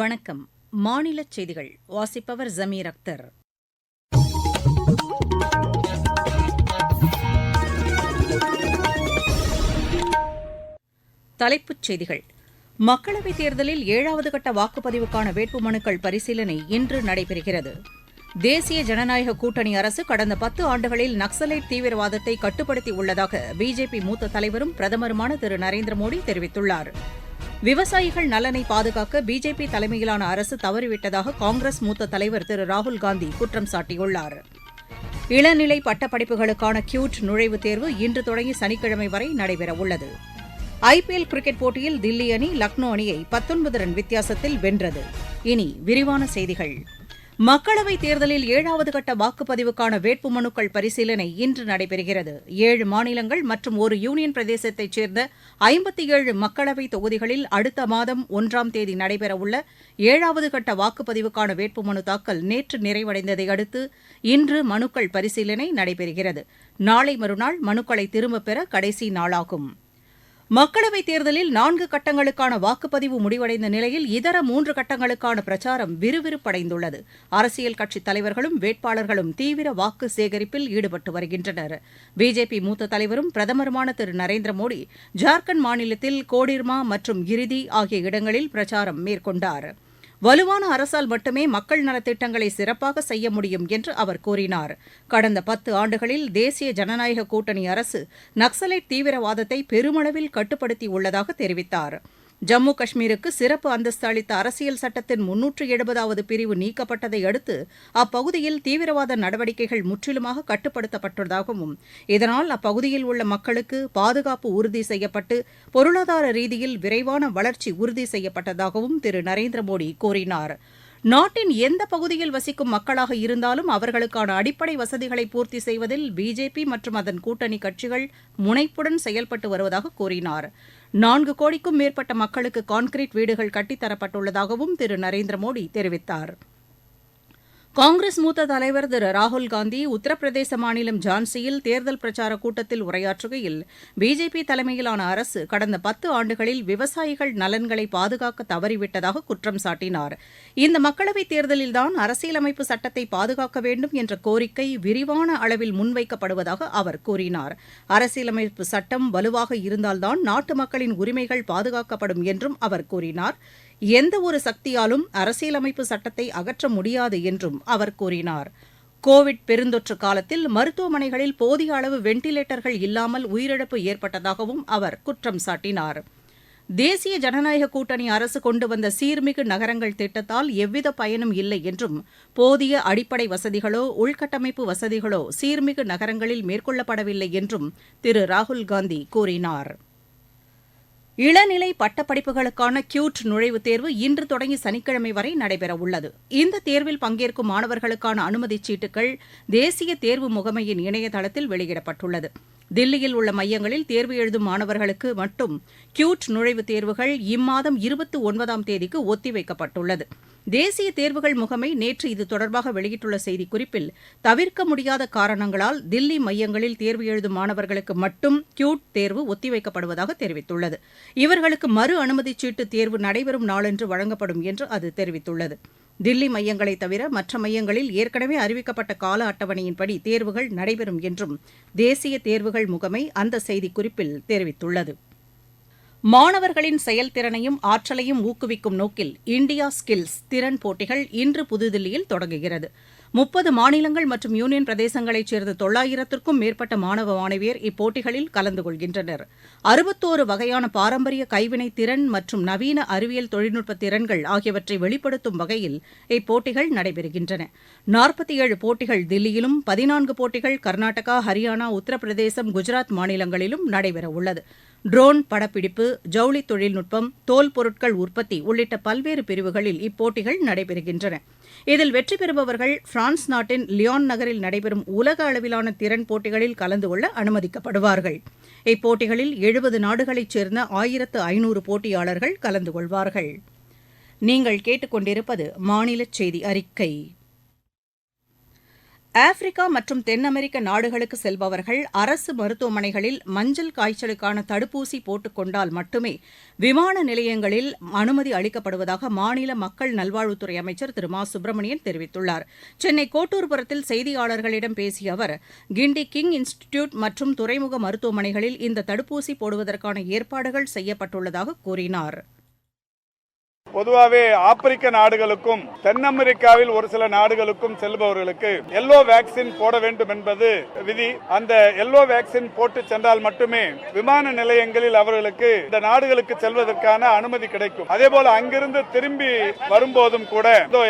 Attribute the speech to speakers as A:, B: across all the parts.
A: வணக்கம் மாநிலச் செய்திகள் வாசிப்பவர் ஜமீர் அக்தர் தலைப்புச் செய்திகள் மக்களவைத் தேர்தலில் ஏழாவது கட்ட வாக்குப்பதிவுக்கான வேட்புமனுக்கள் பரிசீலனை இன்று நடைபெறுகிறது தேசிய ஜனநாயக கூட்டணி அரசு கடந்த பத்து ஆண்டுகளில் நக்சலைட் தீவிரவாதத்தை கட்டுப்படுத்தி உள்ளதாக பிஜேபி மூத்த தலைவரும் பிரதமருமான திரு நரேந்திர மோடி தெரிவித்துள்ளாா் விவசாயிகள் நலனை பாதுகாக்க பிஜேபி தலைமையிலான அரசு தவறிவிட்டதாக காங்கிரஸ் மூத்த தலைவர் திரு ராகுல் காந்தி குற்றம் சாட்டியுள்ளார் இளநிலை பட்டப்படிப்புகளுக்கான கியூட் நுழைவுத் தேர்வு இன்று தொடங்கி சனிக்கிழமை வரை நடைபெறவுள்ளது ஐபிஎல் கிரிக்கெட் போட்டியில் தில்லி அணி லக்னோ அணியை பத்தொன்பது ரன் வித்தியாசத்தில் வென்றது இனி விரிவான செய்திகள் மக்களவைத் தேர்தலில் ஏழாவது கட்ட வாக்குப்பதிவுக்கான வேட்புமனுக்கள் பரிசீலனை இன்று நடைபெறுகிறது ஏழு மாநிலங்கள் மற்றும் ஒரு யூனியன் பிரதேசத்தைச் சேர்ந்த ஐம்பத்தி ஏழு மக்களவைத் தொகுதிகளில் அடுத்த மாதம் ஒன்றாம் தேதி நடைபெறவுள்ள ஏழாவது கட்ட வாக்குப்பதிவுக்கான வேட்புமனு தாக்கல் நேற்று நிறைவடைந்ததை அடுத்து இன்று மனுக்கள் பரிசீலனை நடைபெறுகிறது நாளை மறுநாள் மனுக்களை திரும்பப் பெற கடைசி நாளாகும் மக்களவைத் தேர்தலில் நான்கு கட்டங்களுக்கான வாக்குப்பதிவு முடிவடைந்த நிலையில் இதர மூன்று கட்டங்களுக்கான பிரச்சாரம் விறுவிறுப்படைந்துள்ளது அரசியல் கட்சித் தலைவர்களும் வேட்பாளர்களும் தீவிர வாக்கு சேகரிப்பில் ஈடுபட்டு வருகின்றனர் பிஜேபி மூத்த தலைவரும் பிரதமருமான திரு நரேந்திர மோடி ஜார்க்கண்ட் மாநிலத்தில் கோடிர்மா மற்றும் கிரிதி ஆகிய இடங்களில் பிரச்சாரம் மேற்கொண்டாா் வலுவான அரசால் மட்டுமே மக்கள் நலத்திட்டங்களை சிறப்பாக செய்ய முடியும் என்று அவர் கூறினார் கடந்த பத்து ஆண்டுகளில் தேசிய ஜனநாயக கூட்டணி அரசு நக்சலைட் தீவிரவாதத்தை பெருமளவில் கட்டுப்படுத்தியுள்ளதாக தெரிவித்தாா் ஜம்மு காஷ்மீருக்கு சிறப்பு அந்தஸ்து அளித்த அரசியல் சட்டத்தின் முன்னூற்று எழுபதாவது பிரிவு நீக்கப்பட்டதை அடுத்து அப்பகுதியில் தீவிரவாத நடவடிக்கைகள் முற்றிலுமாக கட்டுப்படுத்தப்பட்டுள்ளதாகவும் இதனால் அப்பகுதியில் உள்ள மக்களுக்கு பாதுகாப்பு உறுதி செய்யப்பட்டு பொருளாதார ரீதியில் விரைவான வளர்ச்சி உறுதி செய்யப்பட்டதாகவும் திரு நரேந்திர மோடி கூறினார் நாட்டின் எந்த பகுதியில் வசிக்கும் மக்களாக இருந்தாலும் அவர்களுக்கான அடிப்படை வசதிகளை பூர்த்தி செய்வதில் பிஜேபி மற்றும் அதன் கூட்டணி கட்சிகள் முனைப்புடன் செயல்பட்டு வருவதாக கூறினாா் நான்கு கோடிக்கும் மேற்பட்ட மக்களுக்கு கான்கிரீட் வீடுகள் கட்டித்தரப்பட்டுள்ளதாகவும் திரு நரேந்திர மோடி தெரிவித்தாா் காங்கிரஸ் மூத்த தலைவர் திரு ராகுல்காந்தி உத்தரப்பிரதேச மாநிலம் ஜான்சியில் தேர்தல் பிரச்சார கூட்டத்தில் உரையாற்றுகையில் பிஜேபி தலைமையிலான அரசு கடந்த பத்து ஆண்டுகளில் விவசாயிகள் நலன்களை பாதுகாக்க தவறிவிட்டதாக குற்றம் சாட்டினார் இந்த மக்களவைத் தேர்தலில்தான் அரசியலமைப்பு சட்டத்தை பாதுகாக்க வேண்டும் என்ற கோரிக்கை விரிவான அளவில் முன்வைக்கப்படுவதாக அவர் கூறினார் அரசியலமைப்பு சட்டம் வலுவாக இருந்தால்தான் நாட்டு மக்களின் உரிமைகள் பாதுகாக்கப்படும் என்றும் அவர் கூறினார் எந்த ஒரு சக்தியாலும் அரசியலமைப்பு சட்டத்தை அகற்ற முடியாது என்றும் அவர் கூறினார் கோவிட் பெருந்தொற்று காலத்தில் மருத்துவமனைகளில் போதிய அளவு வெண்டிலேட்டர்கள் இல்லாமல் உயிரிழப்பு ஏற்பட்டதாகவும் அவர் குற்றம் சாட்டினார் தேசிய ஜனநாயக கூட்டணி அரசு கொண்டு வந்த சீர்மிகு நகரங்கள் திட்டத்தால் எவ்வித பயனும் இல்லை என்றும் போதிய அடிப்படை வசதிகளோ உள்கட்டமைப்பு வசதிகளோ சீர்மிகு நகரங்களில் மேற்கொள்ளப்படவில்லை என்றும் திரு ராகுல்காந்தி கூறினாா் இளநிலை பட்டப்படிப்புகளுக்கான கியூட் நுழைவுத் தேர்வு இன்று தொடங்கி சனிக்கிழமை வரை நடைபெறவுள்ளது இந்த தேர்வில் பங்கேற்கும் மாணவர்களுக்கான அனுமதிச் சீட்டுகள் தேசிய தேர்வு முகமையின் இணையதளத்தில் வெளியிடப்பட்டுள்ளது தில்லியில் உள்ள மையங்களில் தேர்வு எழுதும் மாணவர்களுக்கு மட்டும் கியூட் நுழைவுத் தேர்வுகள் இம்மாதம் இருபத்தி ஒன்பதாம் தேதிக்கு ஒத்திவைக்கப்பட்டுள்ளது தேசிய தேர்வுகள் முகமை நேற்று இது தொடர்பாக வெளியிட்டுள்ள செய்திக்குறிப்பில் தவிர்க்க முடியாத காரணங்களால் தில்லி மையங்களில் தேர்வு எழுதும் மாணவர்களுக்கு மட்டும் கியூட் தேர்வு ஒத்திவைக்கப்படுவதாக தெரிவித்துள்ளது இவர்களுக்கு மறு அனுமதிச் சீட்டு தேர்வு நடைபெறும் நாளன்று வழங்கப்படும் என்று அது தெரிவித்துள்ளது தில்லி மையங்களை தவிர மற்ற மையங்களில் ஏற்கனவே அறிவிக்கப்பட்ட கால அட்டவணையின்படி தேர்வுகள் நடைபெறும் என்றும் தேசிய தேர்வுகள் முகமை அந்த செய்திக்குறிப்பில் தெரிவித்துள்ளது மாணவர்களின் செயல்திறனையும் ஆற்றலையும் ஊக்குவிக்கும் நோக்கில் இந்தியா ஸ்கில்ஸ் திறன் போட்டிகள் இன்று புதுதில்லியில் தொடங்குகிறது முப்பது மாநிலங்கள் மற்றும் யூனியன் பிரதேசங்களைச் சேர்ந்த தொள்ளாயிரத்திற்கும் மேற்பட்ட மாணவ மாணவியர் இப்போட்டிகளில் கலந்து கொள்கின்றனர் அறுபத்தோரு வகையான பாரம்பரிய கைவினை திறன் மற்றும் நவீன அறிவியல் தொழில்நுட்ப திறன்கள் ஆகியவற்றை வெளிப்படுத்தும் வகையில் இப்போட்டிகள் நடைபெறுகின்றன நாற்பத்தி ஏழு போட்டிகள் தில்லியிலும் பதினான்கு போட்டிகள் கர்நாடகா ஹரியானா உத்தரப்பிரதேசம் குஜராத் மாநிலங்களிலும் நடைபெறவுள்ளது ட்ரோன் படப்பிடிப்பு ஜவுளி தொழில்நுட்பம் தோல் பொருட்கள் உற்பத்தி உள்ளிட்ட பல்வேறு பிரிவுகளில் இப்போட்டிகள் நடைபெறுகின்றன இதில் வெற்றி பெறுபவர்கள் பிரான்ஸ் நாட்டின் லியான் நகரில் நடைபெறும் உலக அளவிலான திறன் போட்டிகளில் கலந்து கொள்ள அனுமதிக்கப்படுவார்கள் இப்போட்டிகளில் எழுபது நாடுகளைச் சேர்ந்த ஆயிரத்து ஐநூறு போட்டியாளர்கள் கலந்து கொள்வார்கள் நீங்கள் கேட்டுக்கொண்டிருப்பது மாநில செய்தி அறிக்கை ஆப்பிரிக்கா மற்றும் தென் அமெரிக்க நாடுகளுக்கு செல்பவர்கள் அரசு மருத்துவமனைகளில் மஞ்சள் காய்ச்சலுக்கான தடுப்பூசி போட்டுக் கொண்டால் மட்டுமே விமான நிலையங்களில் அனுமதி அளிக்கப்படுவதாக மாநில மக்கள் நல்வாழ்வுத்துறை அமைச்சர் திரு மா சுப்பிரமணியன் தெரிவித்துள்ளார் சென்னை கோட்டூர்புரத்தில் செய்தியாளர்களிடம் பேசிய அவர் கிண்டி கிங் இன்ஸ்டிடியூட் மற்றும் துறைமுக மருத்துவமனைகளில் இந்த தடுப்பூசி போடுவதற்கான ஏற்பாடுகள் செய்யப்பட்டுள்ளதாக கூறினாா்
B: பொதுவாகவே ஆப்பிரிக்க நாடுகளுக்கும் தென் அமெரிக்காவில் ஒரு சில நாடுகளுக்கும் செல்பவர்களுக்கு
C: எல்லோ வேக்சின் போட வேண்டும் என்பது விதி
B: அந்த எல்லோ வேக்சின் போட்டு சென்றால் மட்டுமே விமான நிலையங்களில்
C: அவர்களுக்கு இந்த நாடுகளுக்கு செல்வதற்கான அனுமதி கிடைக்கும்
B: அதே போல அங்கிருந்து
C: திரும்பி வரும்போதும் கூட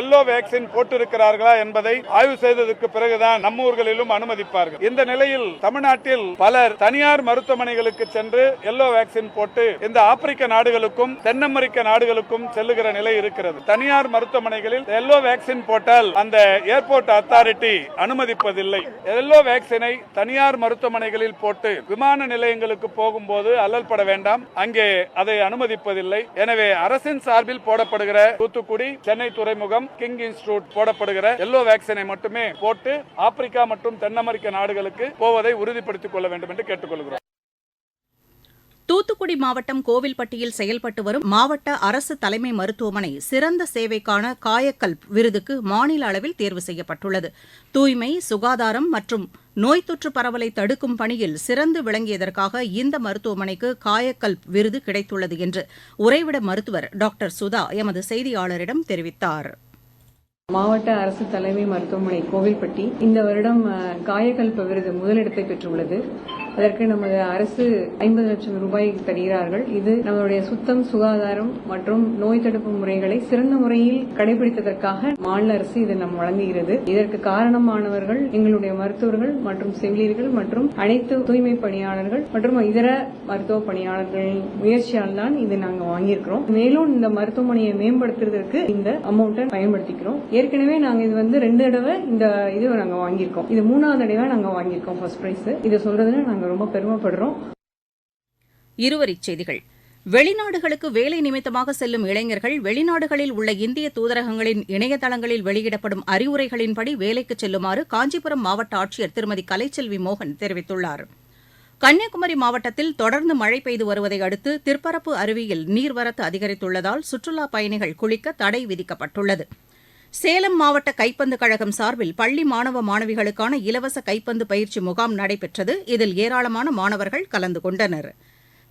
C: எல்லோ வேக்சின் போட்டிருக்கிறார்களா என்பதை ஆய்வு செய்ததற்கு பிறகுதான் நம்ம ஊர்களிலும் அனுமதிப்பார்கள்
A: இந்த நிலையில் தமிழ்நாட்டில் பலர் தனியார் மருத்துவமனைகளுக்கு சென்று எல்லோ வேக்சின் போட்டு இந்த ஆப்பிரிக்க நாடுகளுக்கும் தென் அமெரிக்க நாடுகளுக்கும் செல்லு எழுதுகிற நிலை இருக்கிறது தனியார் மருத்துவமனைகளில் எல்லோ வேக்சின் போட்டால் அந்த ஏர்போர்ட் அத்தாரிட்டி அனுமதிப்பதில்லை எல்லோ வேக்சினை தனியார் மருத்துவமனைகளில் போட்டு விமான நிலையங்களுக்கு போகும்போது அல்லல் பட வேண்டாம் அங்கே அதை அனுமதிப்பதில்லை எனவே அரசின் சார்பில் போடப்படுகிற தூத்துக்குடி சென்னை துறைமுகம் கிங் இன்ஸ்டிடியூட் போடப்படுகிற எல்லோ வேக்சினை மட்டுமே போட்டு ஆப்பிரிக்கா மற்றும் தென் அமெரிக்க நாடுகளுக்கு போவதை உறுதிப்படுத்திக் கொள்ள வேண்டும் என்று கேட்டுக்கொள்கிறோம் தூத்துக்குடி மாவட்டம் கோவில்பட்டியில் செயல்பட்டு வரும் மாவட்ட அரசு தலைமை மருத்துவமனை சிறந்த சேவைக்கான காயக்கல் விருதுக்கு மாநில அளவில் தேர்வு செய்யப்பட்டுள்ளது தூய்மை சுகாதாரம் மற்றும் நோய் தொற்று பரவலை தடுக்கும் பணியில் சிறந்து விளங்கியதற்காக இந்த மருத்துவமனைக்கு காயக்கல் விருது கிடைத்துள்ளது என்று உறைவிட மருத்துவர் டாக்டர் சுதா எமது செய்தியாளரிடம் தெரிவித்தார் மாவட்ட அரசு தலைமை மருத்துவமனை கோவில்பட்டி இந்த வருடம் காயக்கல்ப விருது முதலிடத்தை பெற்றுள்ளது அதற்கு நமது அரசு ஐம்பது லட்சம் ரூபாய் தருகிறார்கள் இது நம்மளுடைய சுத்தம் சுகாதாரம் மற்றும் நோய் தடுப்பு முறைகளை சிறந்த முறையில் கடைபிடித்ததற்காக மாநில அரசு இதை நம் வழங்குகிறது இதற்கு காரணமானவர்கள் எங்களுடைய மருத்துவர்கள் மற்றும் செவிலியர்கள் மற்றும் அனைத்து தூய்மை பணியாளர்கள் மற்றும் இதர மருத்துவ பணியாளர்களின் முயற்சியால் தான் இது நாங்கள் வாங்கியிருக்கிறோம் மேலும் இந்த மருத்துவமனையை மேம்படுத்துறதற்கு இந்த அமௌண்ட்டை பயன்படுத்திக்கிறோம் ஏற்கனவே நாங்கள் இது வந்து ரெண்டு தடவை இந்த இது நாங்கள் வாங்கியிருக்கோம் இது மூணாவது தடவை நாங்கள் வாங்கியிருக்கோம் ஃபர்ஸ்ட் பிரைஸ் இதை சொல்றதுன்னு நாங்கள் நாங்கள் ரொம்ப பெருமைப்படுறோம் இருவரிச் செய்திகள் வெளிநாடுகளுக்கு வேலை நிமித்தமாக செல்லும் இளைஞர்கள் வெளிநாடுகளில் உள்ள இந்திய தூதரகங்களின் இணையதளங்களில் வெளியிடப்படும் அறிவுரைகளின்படி வேலைக்கு செல்லுமாறு காஞ்சிபுரம் மாவட்ட ஆட்சியர் திருமதி கலைச்செல்வி மோகன் தெரிவித்துள்ளார் கன்னியாகுமரி மாவட்டத்தில் தொடர்ந்து மழை பெய்து வருவதை அடுத்து திற்பரப்பு அருவியில் நீர்வரத்து அதிகரித்துள்ளதால் சுற்றுலாப் பயணிகள் குளிக்க தடை விதிக்கப்பட்டுள்ளது சேலம் மாவட்ட கைப்பந்து கழகம் சார்பில் பள்ளி மாணவ மாணவிகளுக்கான இலவச கைப்பந்து பயிற்சி முகாம் நடைபெற்றது இதில் ஏராளமான மாணவர்கள் கலந்து கொண்டனர்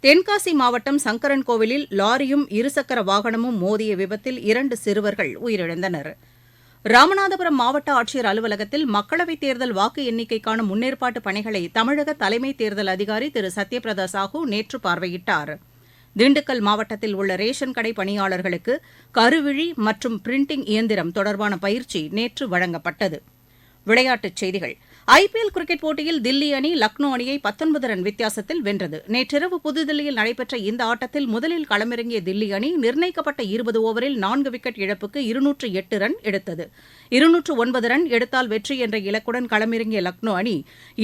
A: தென்காசி மாவட்டம் சங்கரன் கோவிலில் லாரியும் இருசக்கர வாகனமும் மோதிய விபத்தில் இரண்டு சிறுவர்கள் உயிரிழந்தனர் ராமநாதபுரம் மாவட்ட ஆட்சியர் அலுவலகத்தில் மக்களவைத் தேர்தல் வாக்கு எண்ணிக்கைக்கான முன்னேற்பாட்டு பணிகளை தமிழக தலைமை தேர்தல் அதிகாரி திரு சத்யபிரதா சாஹூ நேற்று பார்வையிட்டாா் திண்டுக்கல் மாவட்டத்தில் உள்ள ரேஷன் கடை பணியாளர்களுக்கு கருவிழி மற்றும் பிரிண்டிங் இயந்திரம் தொடர்பான பயிற்சி நேற்று வழங்கப்பட்டது விளையாட்டுச் செய்திகள் ஐபிஎல் கிரிக்கெட் போட்டியில் தில்லி அணி லக்னோ அணியை பத்தொன்பது ரன் வித்தியாசத்தில் வென்றது நேற்றிரவு புதுதில்லியில் நடைபெற்ற இந்த ஆட்டத்தில் முதலில் களமிறங்கிய தில்லி அணி நிர்ணயிக்கப்பட்ட இருபது ஓவரில் நான்கு விக்கெட் இழப்புக்கு இருநூற்று எட்டு ரன் எடுத்தது இருநூற்று ஒன்பது ரன் எடுத்தால் வெற்றி என்ற இலக்குடன் களமிறங்கிய லக்னோ அணி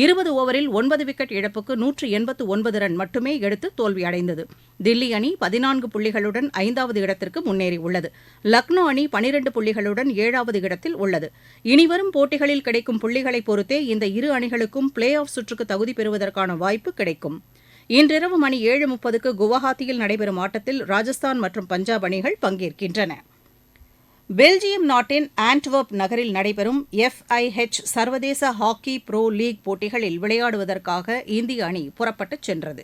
A: இருபது ஓவரில் ஒன்பது விக்கெட் இழப்புக்கு நூற்று எண்பத்து ஒன்பது ரன் மட்டுமே எடுத்து தோல்வியடைந்தது தில்லி அணி பதினான்கு புள்ளிகளுடன் ஐந்தாவது இடத்திற்கு முன்னேறியுள்ளது லக்னோ அணி பனிரெண்டு புள்ளிகளுடன் ஏழாவது இடத்தில் உள்ளது இனிவரும் போட்டிகளில் கிடைக்கும் புள்ளிகளை பொறுத்தே இந்த இரு அணிகளுக்கும் பிளே ஆஃப் சுற்றுக்கு தகுதி பெறுவதற்கான வாய்ப்பு கிடைக்கும் இன்றிரவு மணி ஏழு முப்பதுக்கு குவஹாத்தியில் நடைபெறும் ஆட்டத்தில் ராஜஸ்தான் மற்றும் பஞ்சாப் அணிகள் பங்கேற்கின்றன பெல்ஜியம் நாட்டின் ஆண்ட்வர்ப் நகரில் நடைபெறும் எஃப்ஐஹெச் சர்வதேச ஹாக்கி ப்ரோ லீக் போட்டிகளில் விளையாடுவதற்காக இந்திய அணி புறப்பட்டுச் சென்றது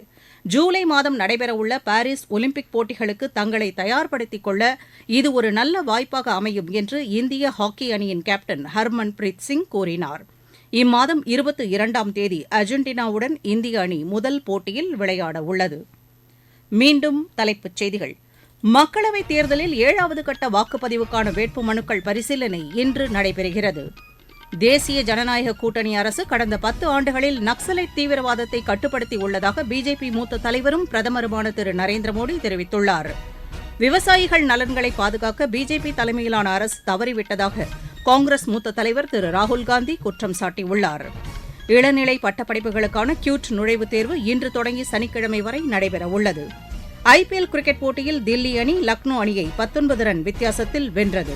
A: ஜூலை மாதம் நடைபெறவுள்ள பாரிஸ் ஒலிம்பிக் போட்டிகளுக்கு தங்களை தயார்படுத்திக் கொள்ள இது ஒரு நல்ல வாய்ப்பாக அமையும் என்று இந்திய ஹாக்கி அணியின் கேப்டன் ஹர்மன் பிரீத் சிங் கூறினார் இம்மாதம் இருபத்தி இரண்டாம் தேதி அர்ஜென்டினாவுடன் இந்திய அணி முதல் போட்டியில் விளையாட உள்ளது மீண்டும் தலைப்புச் செய்திகள் மக்களவைத் தேர்தலில் ஏழாவது கட்ட வாக்குப்பதிவுக்கான வேட்புமனுக்கள் பரிசீலனை இன்று நடைபெறுகிறது தேசிய ஜனநாயக கூட்டணி அரசு கடந்த பத்து ஆண்டுகளில் நக்சலைட் தீவிரவாதத்தை கட்டுப்படுத்தி உள்ளதாக பிஜேபி மூத்த தலைவரும் பிரதமருமான திரு நரேந்திர மோடி தெரிவித்துள்ளார் விவசாயிகள் நலன்களை பாதுகாக்க பிஜேபி தலைமையிலான அரசு தவறிவிட்டதாக காங்கிரஸ் மூத்த தலைவர் திரு ராகுல்காந்தி குற்றம் சாட்டியுள்ளார் இளநிலை பட்டப்படிப்புகளுக்கான கியூட் நுழைவுத் தேர்வு இன்று தொடங்கி சனிக்கிழமை வரை நடைபெறவுள்ளது ஐபிஎல் கிரிக்கெட் போட்டியில் தில்லி அணி லக்னோ அணியை பத்தொன்பது ரன் வித்தியாசத்தில் வென்றது